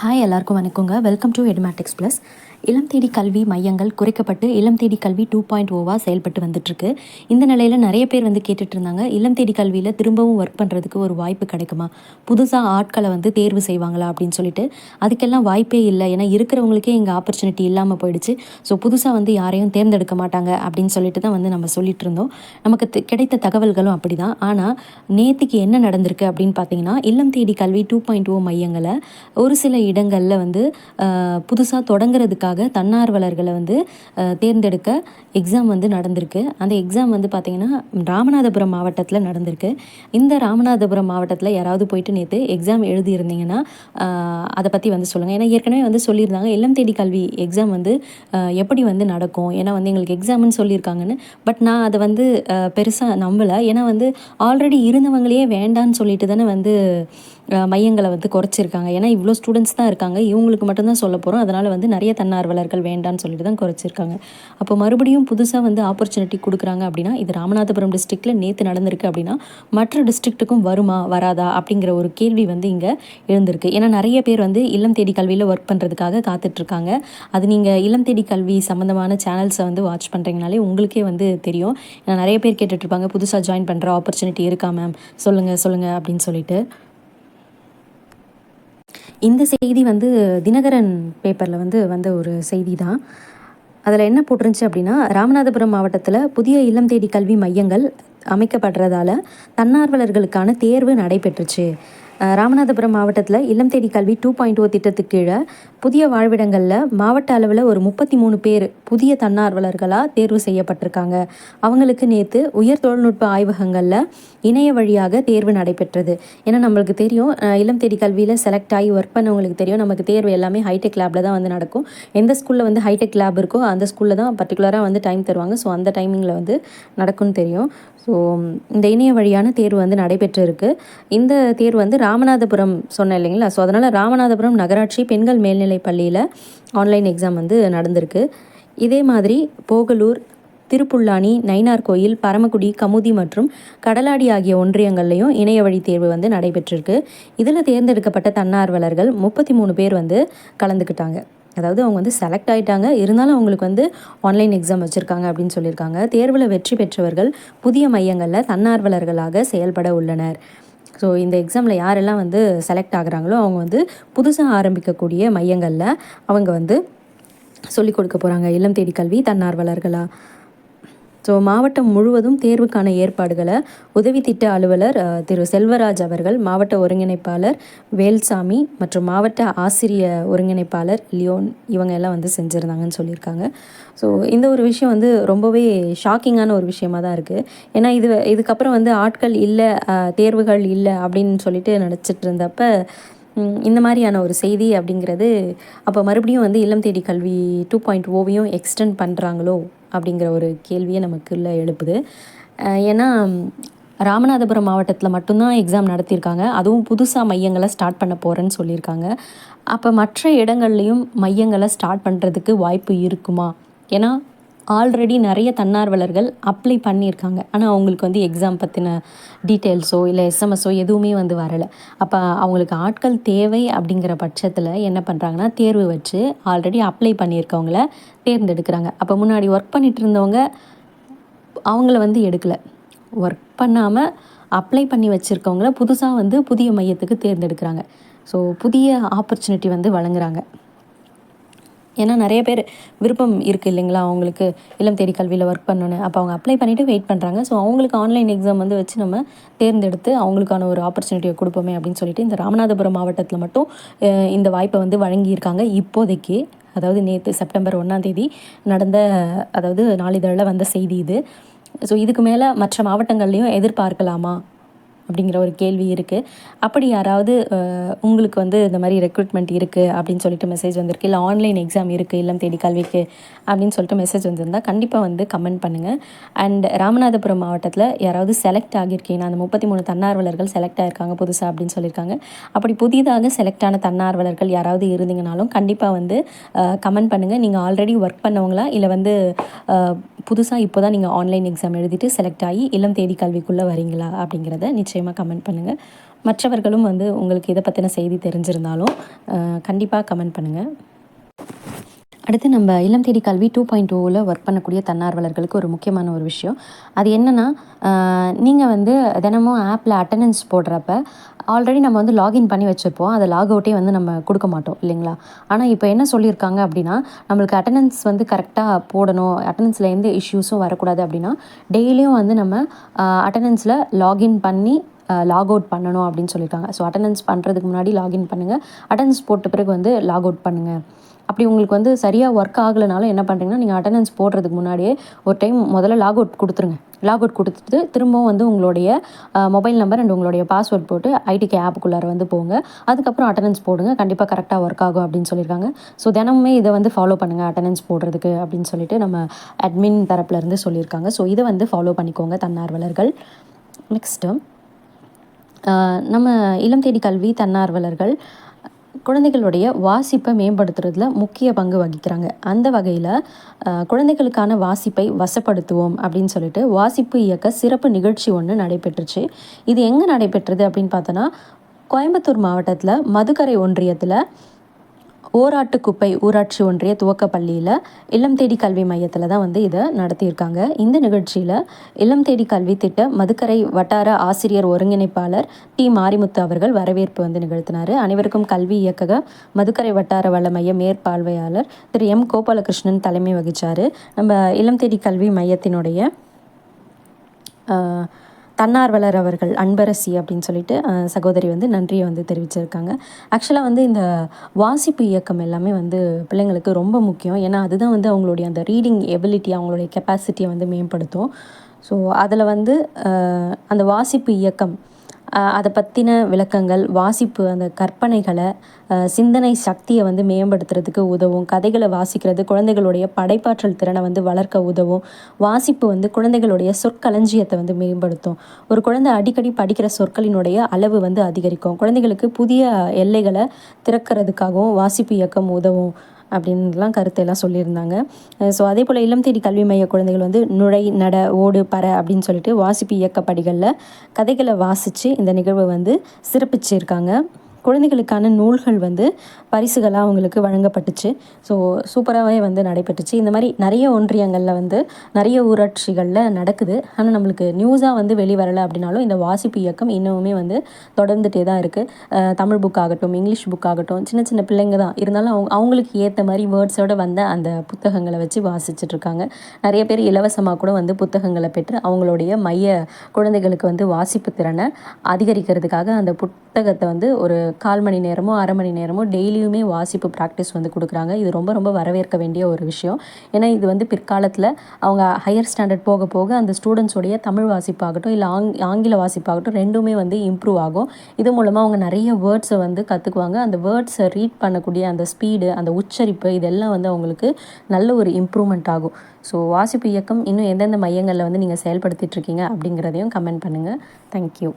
Hi எல்லாருக்கும் வணக்கங்க. Welcome to Edumatics plus இளம் தேடி கல்வி மையங்கள் குறைக்கப்பட்டு இளம் தேடி கல்வி டூ பாயிண்ட் ஓவாக செயல்பட்டு வந்துட்டுருக்கு. இந்த நிலையில் நிறைய பேர் வந்து கேட்டுட்டு இருந்தாங்க இளம் தேடி கல்வியில் திரும்பவும் ஒர்க் பண்ணுறதுக்கு ஒரு வாய்ப்பு கிடைக்குமா? புதுசாக ஆட்களை வந்து தேர்வு செய்வாங்களா அப்படின்னு சொல்லிட்டு அதுக்கெல்லாம் வாய்ப்பே இல்லை. ஏன்னா இருக்கிறவங்களுக்கே இங்கே ஆப்பர்ச்சுனிட்டி இல்லாமல் போயிடுச்சு. ஸோ புதுசாக வந்து யாரையும் தேர்ந்தெடுக்க மாட்டாங்க அப்படின்னு சொல்லிட்டு தான் வந்து நம்ம சொல்லிட்டு இருந்தோம். நமக்கு கிடைத்த தகவல்களும் அப்படி தான் ஆனால் நேற்றுக்கு என்ன நடந்திருக்கு அப்படின்னு பார்த்தீங்கன்னா இல்லம் தேடி கல்வி டூ பாயிண்ட் ஓ oh மையங்களை ஒரு சில இடங்களில் வந்து புதுசாக தொடங்குறதுக்காக தன்னார்வலர்களை வந்து தேர்ந்தெடுக்க எக்ஸாம் வந்து நடந்திருக்கு. அந்த எக்ஸாம் வந்து பார்த்திங்கன்னா ராமநாதபுரம் மாவட்டத்தில் நடந்திருக்கு. இந்த ராமநாதபுரம் மாவட்டத்தில் யாராவது போயிட்டு நேற்று எக்ஸாம் எழுதியிருந்தீங்கன்னா அதை பற்றி வந்து சொல்லுங்கள் ஏன்னா ஏற்கனவே வந்து சொல்லியிருந்தாங்க இல்லம் தேடி கல்வி எக்ஸாம் வந்து எப்படி வந்து நடக்கும்? ஏன்னா வந்து எங்களுக்கு எக்ஸாம்னு சொல்லியிருக்காங்கன்னு. பட் நான் அதை வந்து பெருசாக நம்பலை. ஏன்னா வந்து ஆல்ரெடி இருந்தவங்களையே வேண்டான்னு சொல்லிட்டு தானே வந்து மையங்களை வந்து குறைச்சிருக்காங்க. ஏன்னா இவ்வளோ ஸ்டூடெண்ட்ஸ் தான் இருக்காங்க. இவங்களுக்கு மட்டும்தான் சொல்ல போகிறோம் அதனால் வந்து நிறைய தன்னார்வலர்கள் வேண்டான்னு சொல்லிட்டு தான் குறைச்சிருக்காங்க. அப்போ மறுபடியும் புதுசாக வந்து ஆப்பர்ச்சுனிட்டி கொடுக்குறாங்க அப்படின்னா இது ராமநாதபுரம் டிஸ்ட்ரிக்டில் நேற்று நடந்திருக்கு அப்படின்னா மற்ற டிஸ்ட்ரிக்ட்டுக்கும் வருமா வராதா அப்படிங்கிற ஒரு கேள்வி வந்து இங்கே எழுந்திருக்கு. ஏன்னா நிறைய பேர் வந்து இல்லம் தேடி கல்வியில் ஒர்க் பண்ணுறதுக்காக காத்துட்ருக்காங்க. அது நீங்கள் இல்லம் தேடி கல்வி சம்மந்தமான சேனல்ஸை வந்து வாட்ச் பண்ணுறீங்கனாலே உங்களுக்கே வந்து தெரியும். ஏன்னா நிறைய பேர் கேட்டுட்ருப்பாங்க. புதுசாக ஜாயின் பண்ணுற ஆப்பர்ச்சுனிட்டி இருக்கா மேம் சொல்லுங்கள் சொல்லுங்கள் அப்படின்னு சொல்லிட்டு. இந்த செய்தி வந்து தினகரன் பேப்பரில் வந்து வந்த ஒரு செய்தி தான் அதில் என்ன போட்டிருந்துச்சு அப்படின்னா ராமநாதபுரம் மாவட்டத்தில் புதிய இல்லம் தேடி கல்வி மையங்கள் அமைக்கப்படுறதால தன்னார்வலர்களுக்கான தேர்வு நடைபெற்றுச்சு. ராமநாதபுரம் மாவட்டத்தில் இல்லம் தேடி கல்வி டூ பாயிண்ட் ஓ திட்டத்துக்கு கீழே புதிய வாழ்விடங்களில் மாவட்ட அளவில் ஒரு முப்பத்தி மூணு பேர் புதிய தன்னார்வலர்களாக தேர்வு செய்யப்பட்டிருக்காங்க. அவங்களுக்கு நேற்று உயர் தொழில்நுட்ப ஆய்வகங்களில் இணைய வழியாக தேர்வு நடைபெற்றது. ஏன்னா நம்மளுக்கு தெரியும் இல்லம் தேடி கல்வியில் செலக்ட் ஆகி ஒர்க் பண்ணவங்களுக்கு தெரியும் நமக்கு தேர்வு எல்லாமே ஹைடெக் லேபில் தான் வந்து நடக்கும். எந்த ஸ்கூலில் வந்து ஹைடெக் லேப் இருக்கோ அந்த ஸ்கூலில் தான் பர்டிகுலராக வந்து டைம் தருவாங்க. ஸோ அந்த டைமிங்கில் வந்து நடக்கும்னு தெரியும். ஸோ இந்த இணைய வழியான தேர்வு வந்து நடைபெற்றிருக்கு. இந்த தேர்வு வந்து ராமநாதபுரம் சொன்னேன் இல்லைங்களா? ஸோ அதனால் ராமநாதபுரம் நகராட்சி பெண்கள் மேல்நிலை பள்ளியில் ஆன்லைன் எக்ஸாம் வந்து நடந்திருக்கு. இதே மாதிரி போகலூர் திருப்புல்லானி நைனார் கோயில் பரமக்குடி கமுதி மற்றும் கடலாடி ஆகிய ஒன்றியங்கள்லையும் இணைய வழி தேர்வு வந்து நடைபெற்றிருக்கு. இதில் தேர்ந்தெடுக்கப்பட்ட தன்னார்வலர்கள் முப்பத்தி மூணு பேர் வந்து கலந்துக்கிட்டாங்க. அதாவது அவங்க வந்து செலக்ட் ஆகிட்டாங்க இருந்தாலும் அவங்களுக்கு வந்து ஆன்லைன் எக்ஸாம் வச்சுருக்காங்க அப்படின்னு சொல்லியிருக்காங்க. தேர்வில் வெற்றி பெற்றவர்கள் புதிய மையங்களில் தன்னார்வலர்களாக செயல்பட உள்ளனர். ஸோ இந்த எக்ஸாமில் யாரெல்லாம் வந்து செலக்ட் ஆகுறாங்களோ அவங்க வந்து புதுசாக ஆரம்பிக்கக்கூடிய மையங்களில் அவங்க வந்து சொல்லிக் கொடுக்க போகிறாங்க இல்லம் தேடி கல்வி தன்னார்வலர்களாக ஸோ மாவட்டம் முழுவதும் தேர்வுக்கான ஏற்பாடுகளை உதவி திட்ட அலுவலர் திரு செல்வராஜ் அவர்கள் மாவட்ட ஒருங்கிணைப்பாளர் வேல்சாமி மற்றும் மாவட்ட ஆசிரிய ஒருங்கிணைப்பாளர் லியோன் இவங்க எல்லாம் வந்து செஞ்சுருந்தாங்கன்னு சொல்லியிருக்காங்க. ஸோ இந்த ஒரு விஷயம் வந்து ரொம்பவே ஷாக்கிங்கான ஒரு விஷயமாக தான் இருக்குது ஏன்னா இது இதுக்கப்புறம் வந்து ஆட்கள் இல்லை தேர்வுகள் இல்லை அப்படின்னு சொல்லிட்டு நினச்சிட்டு இருந்தப்ப இந்த மாதிரியான ஒரு செய்தி அப்படிங்கிறது அப்போ மறுபடியும் வந்து இல்லம் தேடி கல்வி டூ பாயிண்ட் ஓவையும் எக்ஸ்டெண்ட் பண்ணுறாங்களோ அப்படிங்கிற ஒரு கேள்வியை நமக்குள்ளே எழுப்புது. ஏன்னா ராமநாதபுரம் மாவட்டத்தில் மட்டும்தான் எக்ஸாம் நடத்தியிருக்காங்க. அதுவும் புதுசாக மையங்களை ஸ்டார்ட் பண்ண போகிறேன்னு சொல்லியிருக்காங்க. அப்போ மற்ற இடங்கள்லையும் மையங்களை ஸ்டார்ட் பண்ணுறதுக்கு வாய்ப்பு இருக்குமா? ஏன்னா ஆல்ரெடி நிறைய தன்னார்வலர்கள் அப்ளை பண்ணியிருக்காங்க. ஆனால் அவங்களுக்கு வந்து எக்ஸாம் பற்றின டீட்டெயில்ஸோ இல்லை எஸ்எம்எஸோ எதுவுமே வந்து வரலை. அப்போ அவங்களுக்கு ஆட்கள் தேவை அப்படிங்கிற பட்சத்தில் என்ன பண்ணுறாங்கன்னா தேர்வு வச்சு ஆல்ரெடி அப்ளை பண்ணியிருக்கவங்கள தேர்ந்தெடுக்கிறாங்க. அப்போ முன்னாடி ஒர்க் பண்ணிகிட்டு இருந்தவங்க அவங்கள வந்து எடுக்கலை. ஒர்க் பண்ணாமல் அப்ளை பண்ணி வச்சுருக்கவங்கள புதுசாக வந்து புதிய மையத்துக்கு தேர்ந்தெடுக்கிறாங்க. ஸோ புதிய ஆப்பர்ச்சுனிட்டி வந்து வழங்குறாங்க. ஏன்னா நிறைய பேர் விருப்பம் இருக்குது இல்லைங்களா அவங்களுக்கு இளம் தேடி கல்வியில் ஒர்க் பண்ணணும் அப்போ அவங்க அப்ளை பண்ணிவிட்டு வெயிட் பண்ணுறாங்க ஸோ அவங்களுக்கு ஆன்லைன் எக்ஸாம் வந்து வச்சு நம்ம தேர்ந்தெடுத்து அவங்களுக்கான ஒரு ஆப்பர்ச்சுனிட்டியை கொடுப்போமே அப்படின்னு சொல்லிட்டு இந்த ராமநாதபுரம் மாவட்டத்தில் மட்டும் இந்த வாய்ப்பை வந்து வழங்கியிருக்காங்க. இப்போதைக்கு அதாவது நேற்று செப்டம்பர் ஒன்றாந்தேதி நடந்த அதாவது நாளிதழில் வந்த செய்தி இது. ஸோ இதுக்கு மேலே மற்ற மாவட்டங்கள்லேயும் எதிர்பார்க்கலாமா? அப்படிங்கிற ஒரு கேள்வி இருக்குது அப்படி யாராவது உங்களுக்கு வந்து இந்த மாதிரி ரெக்ரூட்மெண்ட் இருக்குது அப்படின்னு சொல்லிட்டு மெசேஜ் வந்திருக்கு இல்லை ஆன்லைன் எக்ஸாம் இருக்குது இல்லம் தேடி கல்விக்கு அப்படின்னு சொல்லிட்டு மெசேஜ் வந்திருந்தால் கண்டிப்பாக வந்து கமெண்ட் பண்ணுங்கள் அண்ட் ராமநாதபுரம் மாவட்டத்தில் யாராவது செலக்ட் ஆகியிருக்கீங்கன்னா அந்த முப்பத்தி மூணு தன்னார்வலர்கள் செலக்ட் ஆகிருக்காங்க புதுசாக அப்படின்னு சொல்லியிருக்காங்க. அப்படி புதிதாக செலக்ட் ஆன தன்னார்வலர்கள் யாராவது இருந்தீங்கனாலும் கண்டிப்பாக வந்து கமெண்ட் பண்ணுங்கள் நீங்கள் ஆல்ரெடி ஒர்க் பண்ணவங்களா இல்லை வந்து புதுசாக இப்போ தான் நீங்கள் ஆன்லைன் எக்ஸாம் எழுதிட்டு செலக்ட் ஆகி இளம் தேதி கல்விக்குள்ளே வரீங்களா அப்படிங்கிறத நிச்சயமாக கமெண்ட் பண்ணுங்கள் மற்றவர்களும் வந்து உங்களுக்கு இதை பற்றின செய்தி தெரிஞ்சிருந்தாலும் கண்டிப்பாக கமெண்ட் பண்ணுங்கள் அடுத்து நம்ம இல்லம் தேடி கல்வி டூ பாயிண்ட் டூவில் ஒர்க் பண்ணக்கூடிய தன்னார்வலர்களுக்கு ஒரு முக்கியமான ஒரு விஷயம். அது என்னென்னா நீங்கள் வந்து தினமும் ஆப்பில் அட்டண்டன்ஸ் போடுறப்ப ஆல்ரெடி நம்ம வந்து லாகின் பண்ணி வச்சுருப்போம். அதை லாக் அவுட்டே வந்து நம்ம கொடுக்க மாட்டோம் இல்லைங்களா? ஆனால் இப்போ என்ன சொல்லியிருக்காங்க அப்படின்னா நம்மளுக்கு அட்டண்டன்ஸ் வந்து கரெக்டாக போடணும். அட்டண்டன்ஸில் எந்த இஷ்யூஸும் வரக்கூடாது அப்படின்னா டெய்லியும் வந்து நம்ம அட்டண்டன்ஸில் லாகின் பண்ணி லாக் அவுட் பண்ணணும் அப்படின்னு சொல்லியிருக்காங்க. ஸோ அட்டண்டன்ஸ் பண்ணுறதுக்கு முன்னாடி லாகின் பண்ணுங்கள் அட்டண்டன்ஸ் போட்ட பிறகு வந்து லாக் அவுட் பண்ணுங்கள் அப்படி உங்களுக்கு வந்து சரியாக ஒர்க் ஆகலைனாலும் என்ன பண்ணுறீங்கன்னா நீங்கள் அட்டண்டன்ஸ் போடுறதுக்கு முன்னாடியே ஒரு டைம் முதல்ல லாக் அவுட் கொடுத்துருங்க. லாக் அவுட் கொடுத்துட்டு திரும்பவும் வந்து உங்களுடைய மொபைல் நம்பர் அண்ட் உங்களுடைய பாஸ்வேர்ட் போட்டு ஐடிகே ஆப்புக்குள்ளார வந்து போங்க. அதுக்கப்புறம் அட்டண்டன்ஸ் போடுங்க. கண்டிப்பாக கரெக்டாக ஒர்க் ஆகும் அப்படின்னு சொல்லியிருக்காங்க. ஸோ தினமுமே இதை வந்து ஃபாலோ பண்ணுங்கள் அட்டண்டன்ஸ் போடுறதுக்கு அப்படின்னு சொல்லிட்டு நம்ம அட்மின் தரப்புலேருந்து சொல்லியிருக்காங்க. ஸோ இதை வந்து ஃபாலோ பண்ணிக்கோங்க தன்னார்வலர்கள். நெக்ஸ்ட்டு நம்ம இளம் தேடி கல்வி தன்னார்வலர்கள். குழந்தைகளுடைய வாசிப்பை மேம்படுத்துறதுல முக்கிய பங்கு வகிக்கிறாங்க. அந்த வகையில் குழந்தைகளுக்கான வாசிப்பை வசப்படுத்துவோம் அப்படின்னு சொல்லிட்டு வாசிப்பு இயக்க சிறப்பு நிகழ்ச்சி ஒன்று நடைபெற்றுச்சு. இது எங்கே நடைபெற்றது அப்படின்னு பார்த்தோன்னா கோயம்புத்தூர் மாவட்டத்தில் மதுக்கரை ஒன்றியத்தில் ஓராட்டுக்குப்பை ஊராட்சி ஒன்றிய துவக்கப்பள்ளியில் இல்லம் தேடி கல்வி மையத்தில் தான் வந்து இதை நடத்தியிருக்காங்க. இந்த நிகழ்ச்சியில் இல்லம் தேடி கல்வி திட்ட மதுக்கரை வட்டார ஆசிரியர் ஒருங்கிணைப்பாளர் டி. மாரிமுத்து அவர்கள் வரவேற்பு வந்து நிகழ்த்தினார். அனைவருக்கும் கல்வி இயக்கக மதுக்கரை வட்டார வள மைய மேற்பார்வையாளர் திரு எம். கோபாலகிருஷ்ணன் தலைமை வகித்தார் நம்ம இல்லம் தேடி கல்வி மையத்தினுடைய தன்னார்வலர் அவர்கள் அன்பரசி அப்படின்னு சொல்லிட்டு சகோதரி வந்து நன்றியை வந்து தெரிவிச்சிருக்காங்க. ஆக்சுவலாக வந்து இந்த வாசிப்பு இயக்கம் எல்லாமே வந்து பிள்ளைங்களுக்கு ரொம்ப முக்கியம். ஏன்னா அதுதான் வந்து அவங்களுடைய அந்த ரீடிங் எபிலிட்டி அவங்களுடைய கெப்பாசிட்டியை வந்து மேம்படுத்தும். ஸோ அதில் வந்து அந்த வாசிப்பு இயக்கம் அதை பற்றின விளக்கங்கள் வாசிப்பு அந்த கற்பனைகளை சிந்தனை சக்தியை வந்து மேம்படுத்துறதுக்கு உதவும் கதைகளை வாசிக்கிறது குழந்தைகளுடைய படைப்பாற்றல் திறனை வந்து வளர்க்க உதவும் வாசிப்பு வந்து குழந்தைகளுடைய சொற்களஞ்சியத்தை வந்து மேம்படுத்தும். ஒரு குழந்தை அடிக்கடி படிக்கிற சொற்களினுடைய அளவு வந்து அதிகரிக்கும். குழந்தைகளுக்கு புதிய எல்லைகளை திறக்கிறதுக்காகவும் வாசிப்பு இயக்கம் உதவும். அப்படின்லாம் கருத்தையெல்லாம் சொல்லியிருந்தாங்க. ஸோ அதே போல் இல்லம் தேடி கல்வி மைய குழந்தைகள் வந்து நுழை நட ஓடு பற அப்படின்னு சொல்லிட்டு வாசிப்பு இயக்க படிகளில் கதைகளை வாசித்து இந்த நிகழ்வை வந்து சிறப்பிச்சிருக்காங்க. குழந்தைகளுக்கான நூல்கள் வந்து பரிசுகளாக அவங்களுக்கு வழங்கப்பட்டுச்சு. ஸோ சூப்பராகவே வந்து நடைபெற்றுச்சு. இந்த மாதிரி நிறைய ஒன்றியங்களில் வந்து நிறைய ஊராட்சிகளில் நடக்குது. ஆனால் நம்மளுக்கு நியூஸாக வந்து வெளிவரலை அப்படின்னாலும் இந்த வாசிப்பு இயக்கம் இன்னுமே வந்து தொடர்ந்துகிட்டே தான் இருக்குது தமிழ் புக் ஆகட்டும் இங்கிலீஷ் புக் ஆகட்டும் சின்ன சின்ன பிள்ளைங்க தான். இருந்தாலும் அவங்க அவங்களுக்கு ஏற்ற மாதிரி வேர்ட்ஸோடு வந்த அந்த புத்தகங்களை வச்சு வாசிச்சுட்ருக்காங்க நிறைய பேர் இலவசமாக கூட வந்து புத்தகங்களை பெற்று அவங்களுடைய மைய குழந்தைகளுக்கு வந்து வாசிப்பு திறனை அதிகரிக்கிறதுக்காக அந்த புத்தகத்தை வந்து ஒரு கால் மணி நேரமோ அரை மணி நேரமோ டெய்லியுமே வாசிப்பு ப்ராக்டிஸ் வந்து கொடுக்குறாங்க. இது ரொம்ப ரொம்ப வரவேற்க வேண்டிய ஒரு விஷயம். ஏன்னா இது வந்து பிற்காலத்தில் அவங்க ஹையர் ஸ்டாண்டர்ட் போக போக அந்த ஸ்டூடெண்ட்ஸோடைய தமிழ் வாசிப்பாகட்டும் இல்லை ஆங் ஆங்கில வாசிப்பாகட்டும் ரெண்டுமே வந்து இம்ப்ரூவ் ஆகும். இது மூலமாக அவங்க நிறைய வேர்ட்ஸை வந்து கற்றுக்குவாங்க அந்த வேர்ட்ஸை ரீட் பண்ணக்கூடிய அந்த ஸ்பீடு அந்த உச்சரிப்பு இதெல்லாம் வந்து அவங்களுக்கு நல்ல ஒரு இம்ப்ரூவ்மெண்ட் ஆகும். ஸோ வாசிப்பு இயக்கம் இன்னும் எந்தெந்த மையங்களில் வந்து நீங்கள் செயல்படுத்திகிட்ருக்கீங்க அப்படிங்கிறதையும் கமெண்ட் பண்ணுங்கள் தேங்க்யூ